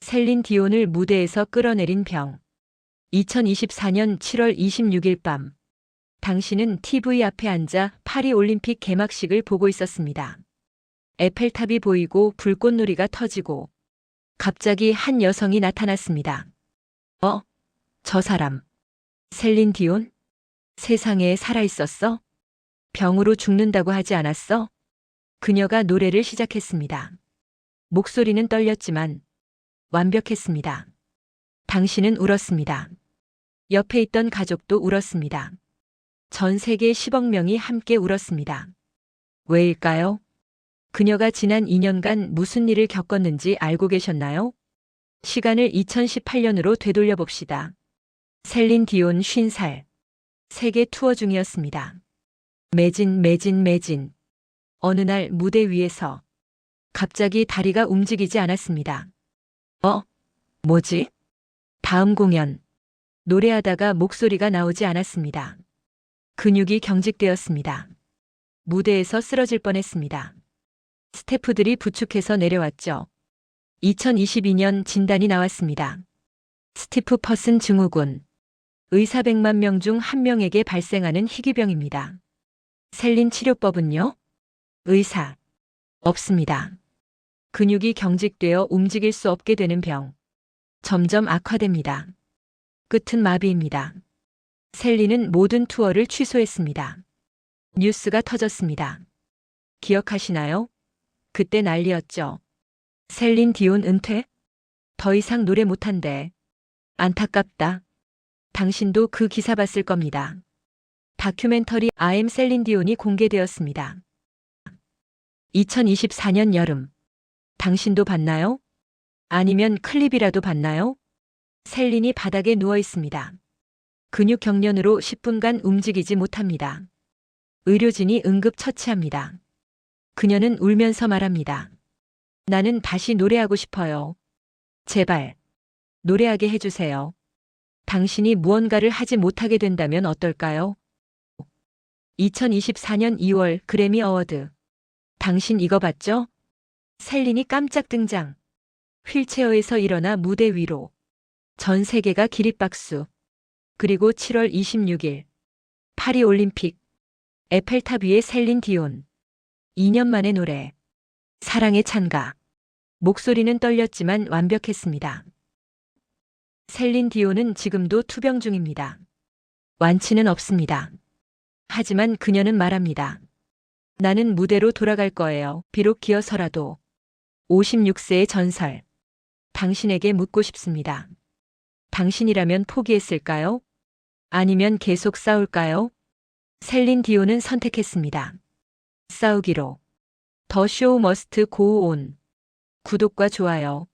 셀린 디온을 무대에서 끌어내린 병. 2024년 7월 26일 밤. 당신은 TV 앞에 앉아 파리 올림픽 개막식을 보고 있었습니다. 에펠탑이 보이고 불꽃놀이가 터지고 갑자기 한 여성이 나타났습니다. 어? 저 사람. 셀린 디온? 세상에 살아있었어? 병으로 죽는다고 하지 않았어? 그녀가 노래를 시작했습니다. 목소리는 떨렸지만 완벽했습니다. 당신은 울었습니다. 옆에 있던 가족도 울었습니다. 전 세계 10억 명이 함께 울었습니다. 왜일까요? 그녀가 지난 2년간 무슨 일을 겪었는지 알고 계셨나요? 시간을 2018년으로 되돌려 봅시다. 셀린 디온 50살. 세계 투어 중이었습니다. 매진, 매진, 매진. 어느 날 무대 위에서 갑자기 다리가 움직이지 않았습니다. 어? 뭐지? 다음 공연. 노래하다가 목소리가 나오지 않았습니다. 근육이 경직되었습니다. 무대에서 쓰러질 뻔했습니다. 스태프들이 부축해서 내려왔죠. 2022년 진단이 나왔습니다. 스티프 퍼슨 증후군. 의사 100만 명중한 명에게 발생하는 희귀병입니다. 셀린 치료법은요? 의사. 없습니다. 근육이 경직되어 움직일 수 없게 되는 병. 점점 악화됩니다. 끝은 마비입니다. 셀리는 모든 투어를 취소했습니다. 뉴스가 터졌습니다. 기억하시나요? 그때 난리였죠. 셀린 디온 은퇴? 더 이상 노래 못한대. 안타깝다. 당신도 그 기사 봤을 겁니다. 다큐멘터리 아엠 셀린 디온이 공개되었습니다. 2024년 여름. 당신도 봤나요? 아니면 클립이라도 봤나요? 셀린이 바닥에 누워 있습니다. 근육 경련으로 10분간 움직이지 못합니다. 의료진이 응급 처치합니다. 그녀는 울면서 말합니다. 나는 다시 노래하고 싶어요. 제발, 노래하게 해주세요. 당신이 무언가를 하지 못하게 된다면 어떨까요? 2024년 2월 그래미 어워드. 당신 이거 봤죠? 셀린이 깜짝 등장. 휠체어에서 일어나 무대 위로. 전 세계가 기립박수. 그리고 7월 26일. 파리 올림픽. 에펠탑 위에 셀린 디온. 2년 만의 노래. 사랑의 찬가. 목소리는 떨렸지만 완벽했습니다. 셀린 디온은 지금도 투병 중입니다. 완치는 없습니다. 하지만 그녀는 말합니다. 나는 무대로 돌아갈 거예요. 비록 기어서라도. 56세의 전설. 당신에게 묻고 싶습니다. 당신이라면 포기했을까요? 아니면 계속 싸울까요? 셀린 디온은 선택했습니다. 싸우기로. 더 쇼우 머스트 고온. 구독과 좋아요.